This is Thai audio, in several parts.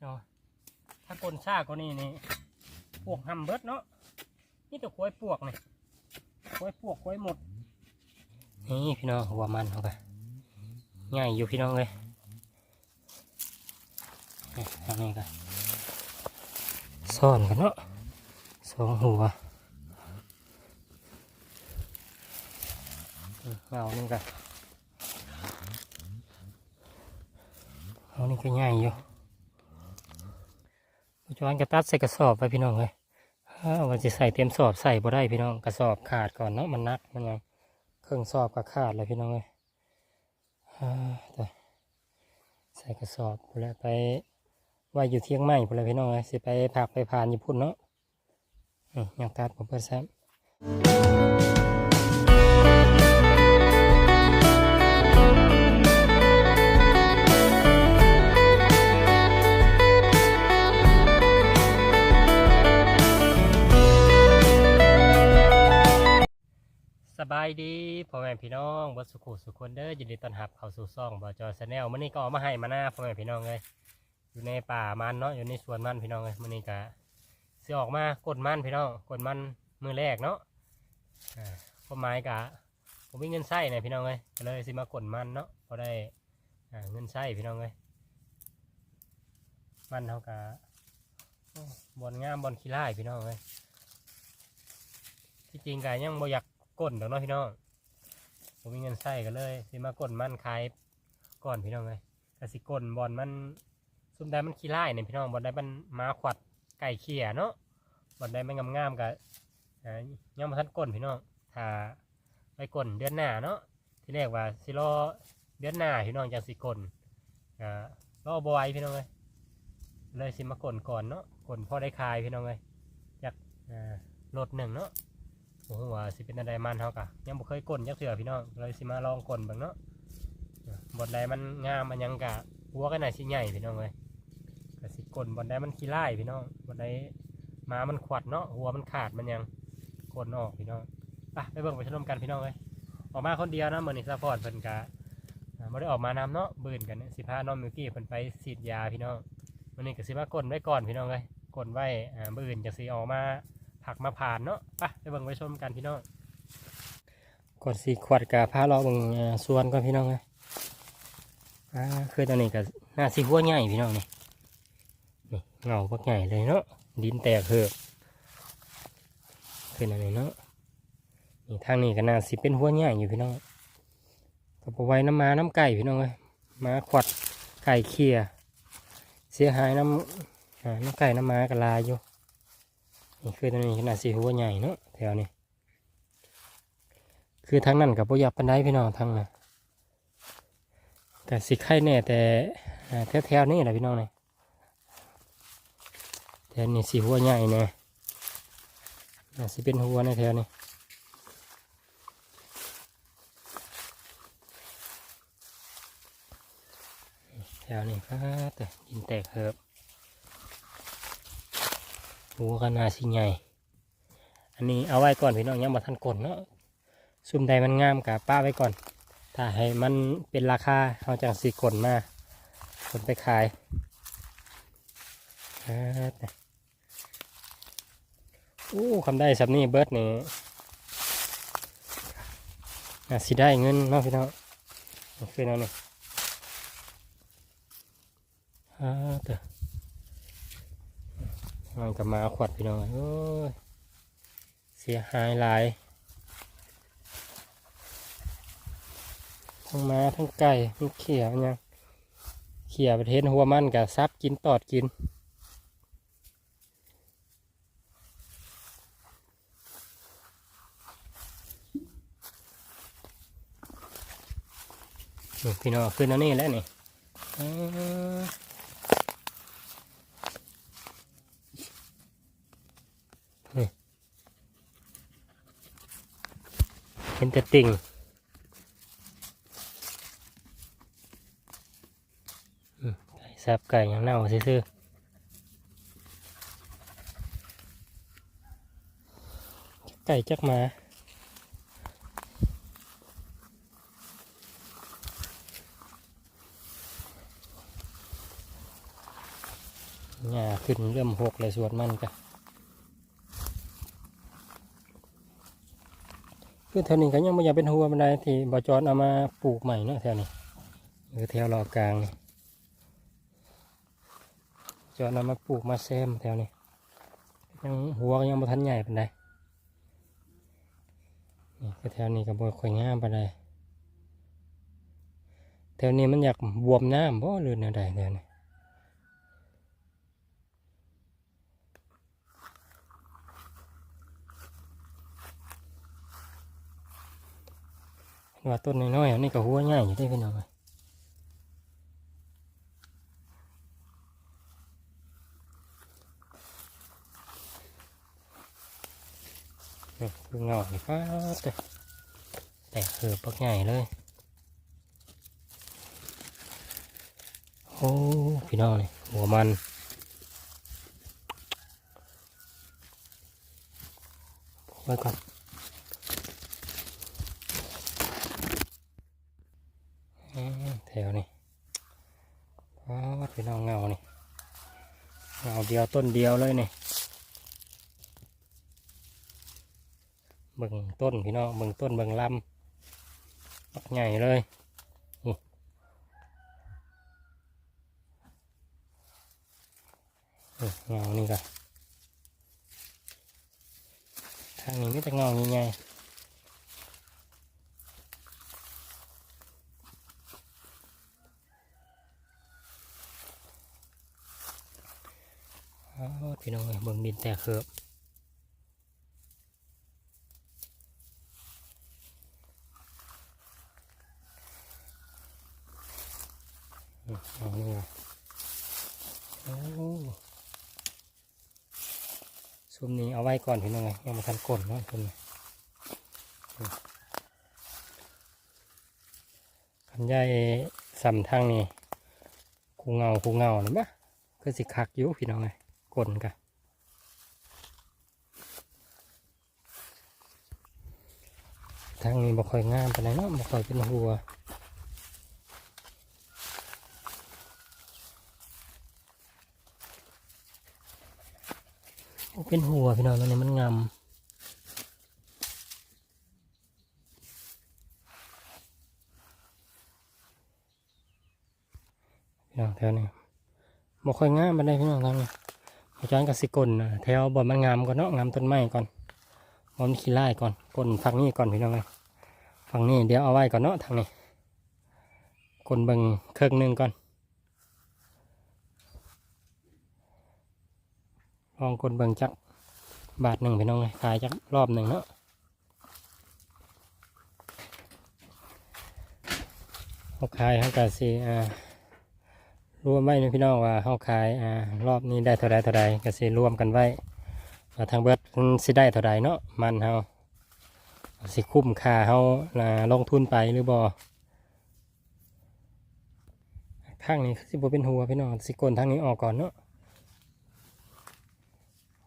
เนาะถ้ากลนซ่าก็นี่นี่พวกหำเบิดเนาะนี่แต่ควยปวกนี่ควยปวกควยหมด นี่พี่น้องหัวมันเขาไปง่ายอยู่พี่น้องเลยทางนี้กันซ่อนกันเนาะสองหัวเอานี่กันเอานี่ก็ง่ายอยู่ จจุบันก็ตัดใส่กระสอบไปพี่น้องเลยวมันจะใส่เต็มสอบใส่บ่ได้พี่น้องกระสอบขาดก่อนเนาะมันนักมันยังเครื่องสอบก็ขาดเลยพี่น้องเลยใส่กระสอบพู้นแล้วไปไว้อยู่เที่ยงใหม่พู้นแล้วพี่น้องเลยสิไปผักไปผ่านญี่ปุ่นเนาะอยากตัดผมเปิดแซม บายดีพ่อแม่พี่น้องบัสุขุสุขคนเด้อยินดีต้อนรับเข้าสู่ซ่องบอจอชาแนลมื่อนี้ก็เออกมาให้มาหน้าพ่อแม่พี่น้องเลยอยู่ในป่ามันเนาะอยู่ในสวนมันพี่น้องเลยมื่อนี้ก็สิออกมากดมันพี่น้องกดมันมือแรกเนาะอ่าความหมายกะผมมีเงินใช้เนี่ยพี่น้องเลยก็เลยสิมากดมันเนาะพอได้เงินใช้พี่น้องเลยมันเท่ากับบอลงามบอลขี้ไล่พี่น้องเลยที่จริงกะยังบ่อยาก ก้นดอกเนาะพี่น้องผมมีเงินใส่กันเลยสิมากดมันขายก่อนพี่น้องเลยกสิกลบอลมันซุ่มได้มันขี้ไล่เนี่ยพี่น้องบอลได้มันมาขวัดไก่เขี่ยเนาะบอลได้มันงามๆกับอ่ายังมาทันก้นพี่น้องถ้าไปก้นเดือนหน้าเนาะที่แรกว่าสิรอเดือนหน้าพี่น้องจังสิก้นอ่ารอบไหวพี่น้องเลยเลยสิมาก้นก่อนเนาะก้นพอได้ขายพี่น้องเลยอยากอ่ารถหนึ่งเนาะ โอ้โหว่าสิเป็นอะไรมันเฮากะยังบ่เคยกลนยักเสือพี่น้องเลยสิมาลองกลนเบิ่งเนาะบทใดมันงามมันยังกะหัวก็น่าสิใหญ่พี่น้องเลยก็สิกลนบทใดมันขี้ไล่พี่น้องบทใดมามันขวัดเนาะหัวมันขาดมันยังกลนออกพี่น้องไปไปเบิ่งไปชมกันพี่น้องเลยออกมาคนเดียวนะเหมือนนิสาพอร์ตเพิ่นกะอ่าบ่ได้ออกมานำเนาะบืนกันสิพาน้องมิวกี้เพิ่นไปฉีดยาพี่น้องวันนี้ก็สิมากลนไว้ก่อนพี่น้องเลยกลนไว้บืนจะสิออกมา ผักมาผ่านเนาะไปไปเบิ่งไปชมกันพี่น้องก่อนสีขวดกับผ้าเราเบิ่งอ่าสวนก่อนพี่น้องเลยอ่าคือตอนนี้กับหน้าสีหัวใหญ่พี่น้องนี่นี่เงาพวกใหญ่เลยเนาะดินแตกเหอะคืออันนี้เนาะนี่ทางนี้ก็น่าสิเป็นหัวใหญ่อยู่พี่น้องก็ปไว้น้ำมาน้ำไก่พี่น้องเลยมาขวดไก่เคี่ยเสียหายน้ำน้ำไก่น้ำม้ากระลายอยู่ นี่คือตัวนี้ขนาดสีหัวใหญ่เนาะแถวนี้ คือทางนั้นกับโบยับปันได้พี่น้องทางน่ะแต่สิไข่แน่แต่แถวๆนี้แหละพี่น้องนี่แถวนี้สีหัวใหญ่แน่น่าสิเป็นหัวในแถวนี้แถวนี้ก็แต่ดินแตกเหิบ หัวก็น่าสิใหญ่ อันนี้เอาไว้ก่อนพี่น้องยังมาทันกดเนาะซุ่มใดมันงามกับป้าไว้ก่อน ถ้าให้มันเป็นราคาเอาจังสีกลมาขนไปขายอู้คำได้สับนี่เบิร์ดนี่น่าสิได้เงินเนาะพี่น้องนี่คือแนั่นนี่อ่าแต่ มันก็มาขวดพี่น้องโอ้ยเสียหายหลาย ทั้งม้าทั้งไก่ทั้งเขียมันยังเขียประเทศหัวมันกับซับกินตอดกินพี่น้องขึ้นแล้วนี่แล้วนี่ เห็นแต่ติ่งไก่สับไก่ยังเน่าซื่อไก่จักมาหญ้าขึ้นเริ่มหกเลยสวนมันกะ คือแถวนี้ก็ยังไม่อยากเป็นหัวบันไดที่บอจอนเอามาปลูกใหม่เนาะแถวนี้หรือแถวรอกลางนี่จอนเอามาปลูกมาแซมแถวนี้ยังหัวยังบ่ทันใหญ่ปานใดนี่ก็แถวนี้ก็บ่ค่อยงามปานใดแถวนี้มันอยากบวมน้ำบ่หรือแนวใดแถวนี้ ว่าต้นน้อยๆอันนี้ก็หัวใหญ่อยู่ได้พี่น้องเอ้ยคือเงานี่ฟ้าแต่แต่เหือปักใหญ่เลย โอ้พี่น้องนี่หัวมันไว้ก่อน อืม แถวนี้อ๋อพี่น้องเงานี่เงาเดียวต้นเดียวเลยนี่เบิ่งต้นพี่น้องเบิ่งต้นเบิ่งลำปักใหญ่เลยนี่นี่เงานี่ก็ทางนี้ไมแต่เงาใหญ่ๆ พี่น้องเอ้ยบิ่งดินแตกเขือบอืมเอานี่ว่ะโอ้ซุมนี้เอาไว้ก่อนพี่น้องไงยังมาทันกลนเนาะซุมนี้อืมคันใหญ่สำทางนี่คูเงาคูเงาเห็นปะก็สิคักอยู่พี่น้องไง กลนกันทางนี้บ่ค่อยงามปานใดเนาะบ่ค่อยเป็นหัวเป็นหัวพี่น้องตอนนี้มันงามพี่น้องแถวนี้บ่ค่อยงามปานใดพี่น้องทางนี้ อาจารย์กสิกลนะแถวบอนมันงามก่อนเนาะงามต้นไม้ก่อนบอนขี้ไล่ก่อนกลฝั่งนี้ก่อนพี่น้องเลยฝั่งนี้เดี๋ยวเอาไว้ก่อนเนาะทางนี้กลเบิงเครื่องหนึ่งก่อนลองกลเบิงจักบาทหนึ่งพี่น้องเลยขายจักรอบหนึ่งเนาะเขาขายเขากะสิอ่า รวมไว้นะพี่น้องว่าเฮาขายอ่ารอบนี้ได้เท่าใดเท่าใดก็สิรวมกันไว้ว่าทางเบิดมันสิได้เท่าใดเนาะมันเฮาสิคุ้มค่าเฮาอ่าลงทุนไปหรือบ่ข้างนี้สิบ่เป็นหัวพี่น้องสิกลทางนี้ออกก่อนเนาะ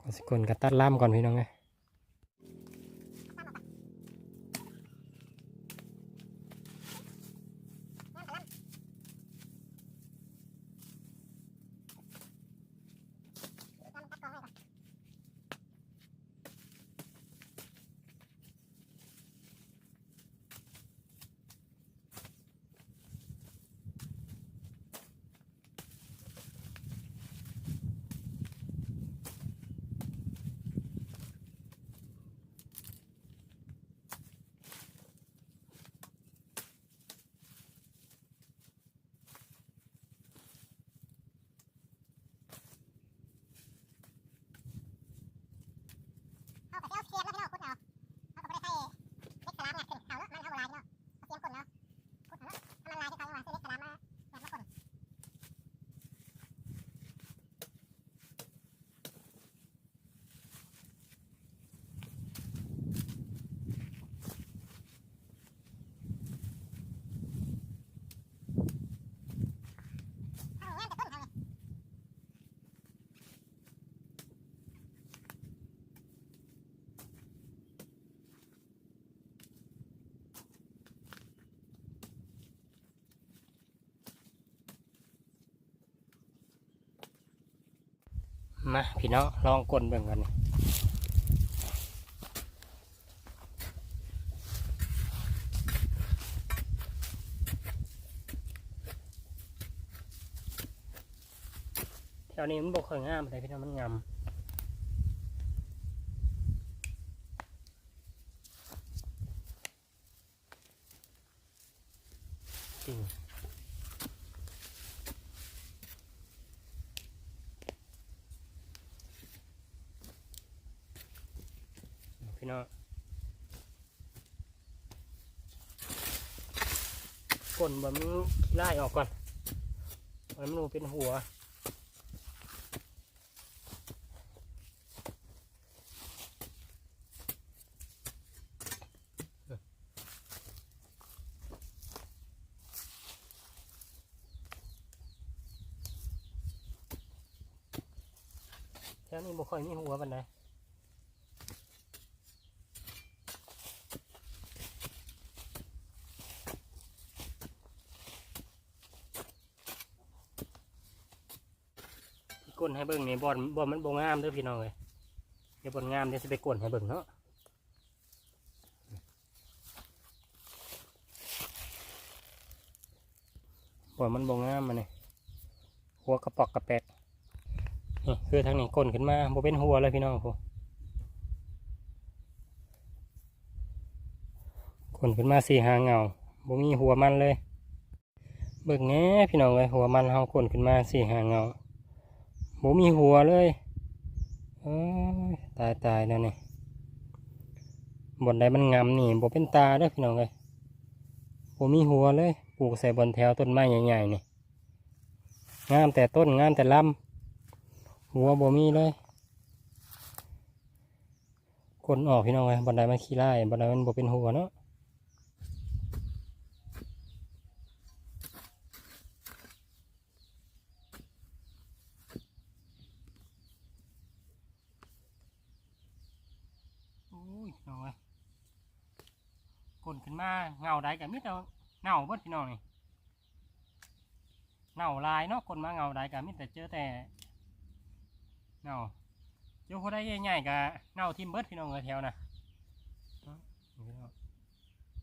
ก่อนสิกลก็ตัดล่ามก่อนพี่น้องไง 我不要签。 มาพี่น้องลองกลนเบิ่งกันนะแถวนี้มันบกเคยงามแต่พี่น้องมันงามจริง พี่น้องกลน บะมันขี้ไล่ออกก่อนมันมันเป็นหัวแถวนี้บ่ค่อยมีหัวปานใด ให้เบิ่งนี่บอลบอลมันบ่งามเด้อพี่น้องเลยเดี๋ยวบอลงามเดี๋ยวสิไปกลนให้เบิ่งเนาะบอลมันบ่งามมันนี่หัวกระปอกกระแปกนี่คือทางนี้กลนขึ้นมาบ่เป็นหัวเลยพี่น้องผมกลนขึ้นมาสี่หางเงาบ่มีหัวมันเลย เบิ่งแหน่พี่น้องเลยหัวมันเฮากลนขึ้นมาสี่หางเงา หมูมีหัวเลยตายตายแล้วนี่บนใดมันงามนี่บ่เป็นตาเด้อพี่น้องเลยบ่มีหัวเลย ปลูกใส่บนแถวต้นไม้ใหญ่ๆนี่ งามแต่ต้นงามแต่ลำหัวบ่มีเลยกลนออกพี่น้องเลยบนใดมันขี้ไล่บนใดมันบ่เป็นหัวเนาะ โอ้ยพี่น้องเอ้ยกลน ขึ้นมาเงาได้กับมิดเอาเงาเบิดพี่น้องนี่เงาลายเนาะกลนมาเงาได้กับมิดแต่เจอแต่เงาเจ้าคนได้ใหญ่ๆกับเงาทิมเบิดพี่น้องเอ้ยแถวน่ะเนาะนี่พี่น้อง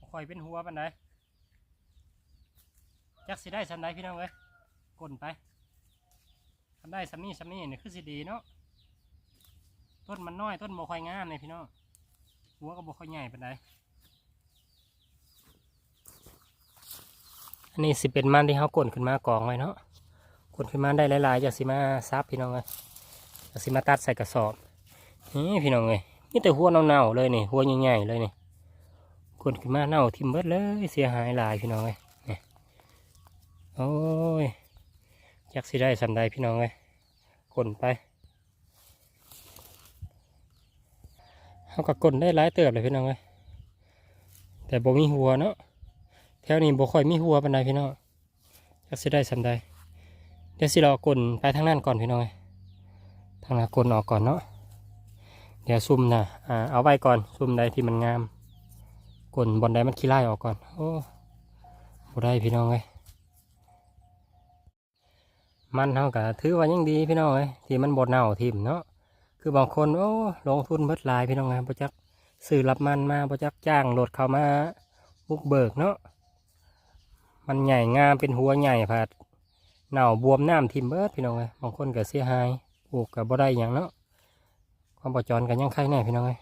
บ่ค่อยเป็นหัวปันไดจักสิได้สำไดพี่น้องเอ้ยกลนไปทำได้สำนี้สำนี้นี่ยคือสิดีเนาะต้นมันน้อยต้นบ่ค่อยงามเลยพี่น้องหัวก็บ่ค่อยใหญ่ปานใด อันนี้สิเป็นมันที่เขากลนขึ้นมากองไว้เนาะกลนขึ้นมาได้หลายๆจากสิมาซับพี่น้องเลยจากสิมาตัดใส่กระสอบนี่พี่น้องเลยนี่แต่หัวเน่าๆเลยนี่หัวใหญ่ๆเลยนี่กลนขึ้นมาเน่าทิ่มเบิดเลยเสียหายหลายพี่น้องเลยนี่โอ้ยจักสิได้สันใดพี่น้องเลยกลนไปเขาก็กลนได้หลายเติบเลยพี่น้องเอ้ยแต่บ่มีหัวเนาะ แถวนี้บ่ค่อยมีหัวปานใดพี่น้องจะสิได้สำใดเดี๋ยวสิเรากลนไปทางนั้นก่อนพี่น้องทางนั้นกลนออกก่อนเนาะเดี๋ยวซุ่มนะอ่าเอาไว้ก่อนซุ่มใดที่มันงามกลนบนใดมันขี้ไล่ออกก่อนโอ้บ่ได้พี่น้องเอ้ยมันเท่ากับถือว่ายังดีพี่น้องเอ้ยที่มันบดเน่าทิ่มเนาะคือบางคนโอ้ลงทุนเบิดลายพี่น้องไงประจักซื้อรับมันมาประจักจ้างรถเข้ามาบุกเบิกเนาะ มันใหญ่งามเป็นหัวใหญ่ผัดเน่าบวมน้ำทิมเบิร์ดพี่น้องไงบางคนก็เสียหายปลูกกับบ่ได้อย่างเนาะความปรจรกันยังไข่แน่พี่น้องไง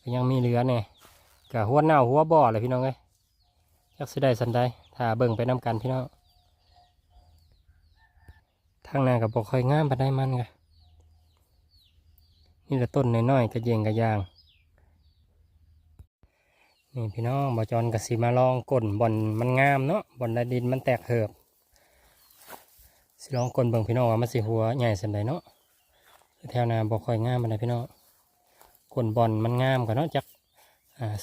ก็ยังมีเหลือเนี่ยกับหัวเน่าหัวบ่อเลยพี่น้องไงจักสิได้สันใดถ้าเบิ่งไปน้กันพี่น้องทางหน้ากับบ่ค่อยงามปานใดมันไงนี่แหละต้นน้อยๆกระเยงกระยาง นี่พี่น้องบอจอนกสิมาลองก้นบอนมันงามเนาะบอนดดินมันแตกเหือบสิลองก้นเบิ่งพี่น้องว่ามันสิหัวใหญ่สันใดเนาะแถวนาบ่ค่อยงามมันใดพี่น้องก้นบอนมันงามกว่าเนาะจัก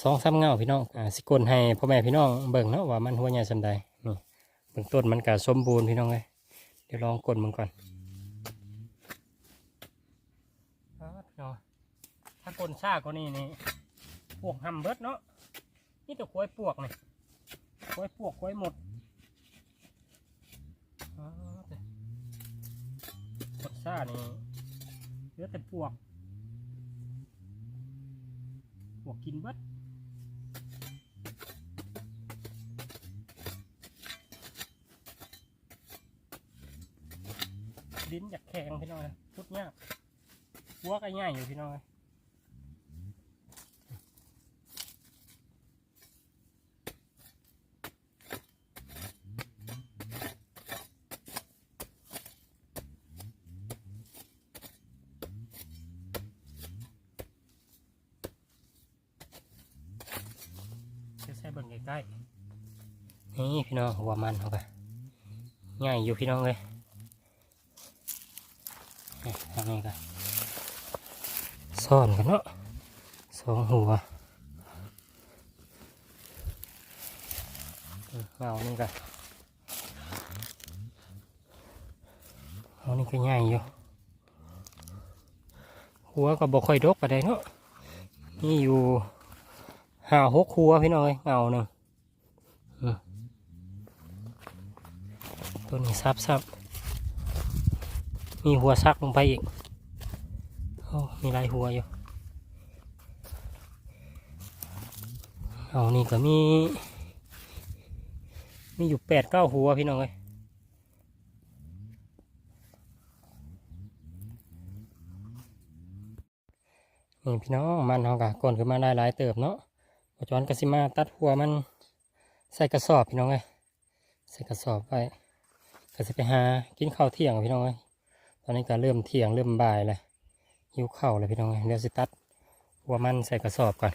สองสามเงาพี่น้องอสิก้นให้พ่อแม่พี่น้องเบิ่งเนาะว่ามันหัวใหญ่สันใดนี่เบิ่งต้นมันก็สมบูรณ์พี่น้องเลยเดี๋ยวลองก้นมันก่อนครับเนาะถ้าคนซ่าก็นี่นี่พวกหำเบิดเนาะ นี่ตัวกล้วยปวกนี่กล้วยปวกกล้วยหมดอ๋อแต่คนซ่านี่ลือแต่ปวก ปวกกินเบิดดิ้นอยากแข็งพี่น้อยพุดยากหัวก็ง่ายอยู่พี่น้อย จะ ใกล้ๆนี่พี่น้องหัวมันเขาไปง่ายอยู่พี่น้องเลยทางนี้กันซ่อนกันเนาะสองหัวเอานี่กันเอานี่ก็ง่ายอยู่หัวก็บ่ค่อยดกปานใดเนาะนี่อยู่ หาหกครัวพี่น้องเอ้ยเงาหนึ่งตัวนี้ซับซับมีหัวซักลงไปอีกโอ้มีลายหัวอยู่เอานี่ก็มีมีอยู่แปดเก้าหัวพี่น้องเอ้ยนี่พี่น้องมันเขากะก่อนขึ้นมาได้หลายเติบเนาะ ปัจจุบันกสิมาตัดหัวมันใส่กระสอบพี่น้องไงใส่กระสอบไปก็จะไปหากินข้าวเที่ยงพี่น้องไงตอนนี้ก็เริ่มเที่ยงเริ่มบ่ายเลยหิวข้าวเลยพี่น้องไงเดี๋ยวสิตัดหัวมันใส่กระสอบก่อน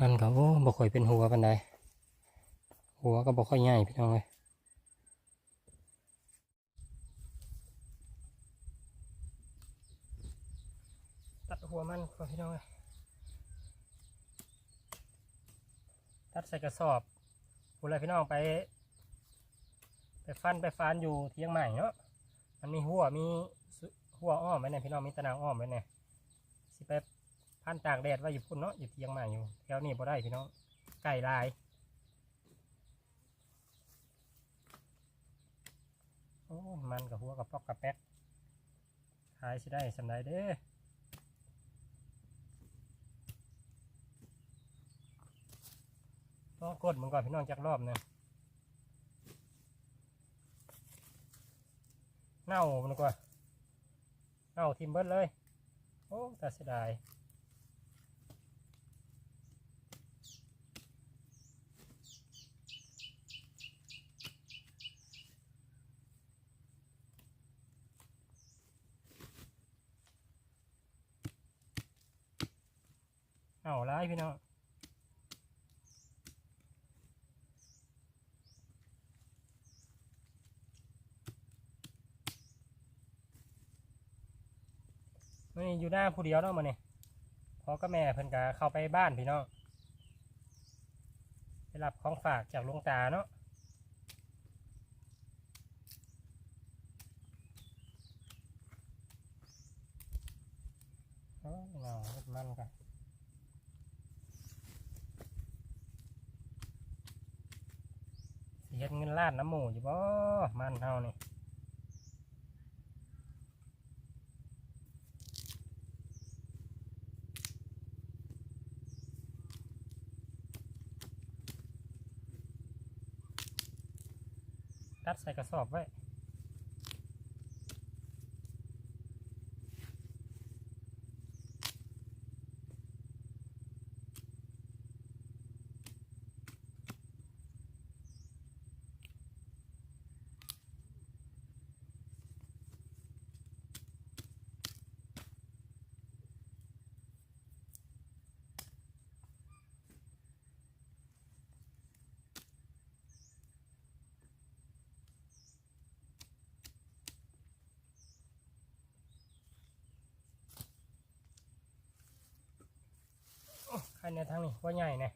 มันก็โอ้บ่ค่อยเป็นหัวปันใดหัวก็บ่ค่อยใหญ่พี่น้องไงตัดหัวมันก่อนพี่น้องไงตั ดใส่กระสอบผู้ไรพี่น้องไป ไปฟันไปฟานอยู่เทียงใหม่เนาะมันมีหัวมีหัวอ้อมไว้เนี่ยพี่น้องมีตะนางอ้อมไว้เนี่ยสิไปพันตากแดดไว้อยู่พุ่นเนาะอยู่เทียงใหม่อยู่แถวนี้บ่ได้พี่น้องไก่ลายโอ้มันกับหัวกับปอกกับแป๊กขายสิได้สำไรเด้อ ต้องกดมันก่อนพี่น้องจักรอบนึงเน่ามันกว่าเน่าทิมเบิร์ดเลย โอ้แต่เสียดายเน่าร้ายพี่น้อง มันอยู่หน้าผู้เดียวเนาะมันนี่พอก็แม่เพิ่นกะเข้าไปบ้านพี่น้องไปรับของฝากจากหลวงตาเนาะโอ้ยเงามันกันเฮ็ดเงินล้านน้ำหมูอยู่บ่มันเฮานี่ ตัดใส่กระสอบไว้ ใครในทางนี้ว่าใหญ่เนี่ย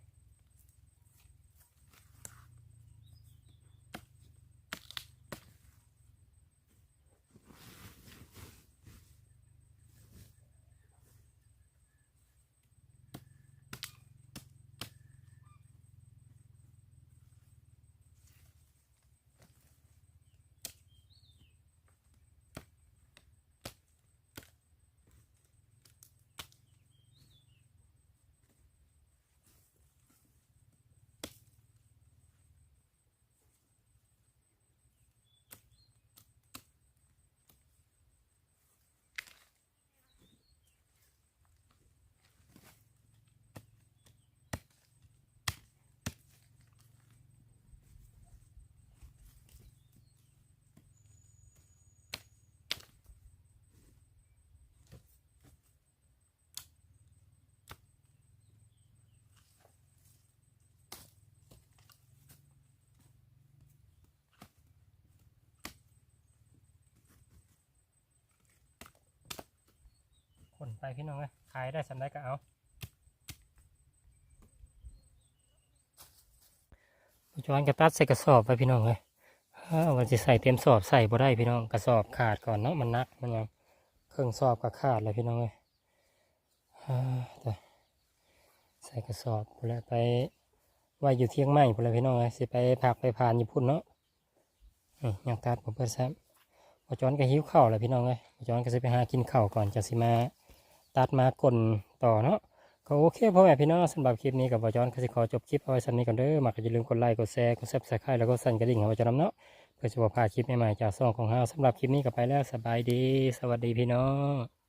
นไปพี่น้องเลยขายได้สันได้ก็เอาจอนกระตัดใส่กระสอบไปพี่น้องเลยวันจะใส่เต็มสอบใส่บ่ได้พี่น้องกระสอบขาดก่อนเนาะมันนักมันยังเครื่องสอบก็ขาดเลยพี่น้องเลยใส่กระสอบพุ่นแหละไปไว้อยู่เที่ยงใหม่พุ่นแหละพี่น้องเลยสิไปผักไปผ่านญี่ปุ่นเนาะอยังตัดผมเปิดแซมจอนก็หิวเข้าวแหละพี่น้องเอ้ยจอนก็จะไปหากินเข้าก่อนจะสิมา ตัดมากลนต่อเนาะก็โอเคพ่อแม่พี่น้องสำหรับคลิปนี้กับพอจอนก็จะขอจบคลิปเอาไว้สันนี้ก่อนเด้อมากอย่าลืมกดไลค์กดแชร์กดซับสไครต์แล้วก็สั่นกระดิ่งให้พอจอนเนาะเพื่อจะบอกพาคลิปใหม่ๆจากซ่องของเฮาสำหรับคลิปนี้ก็ไปแล้วสบายดี สวัสดีพี่น้อง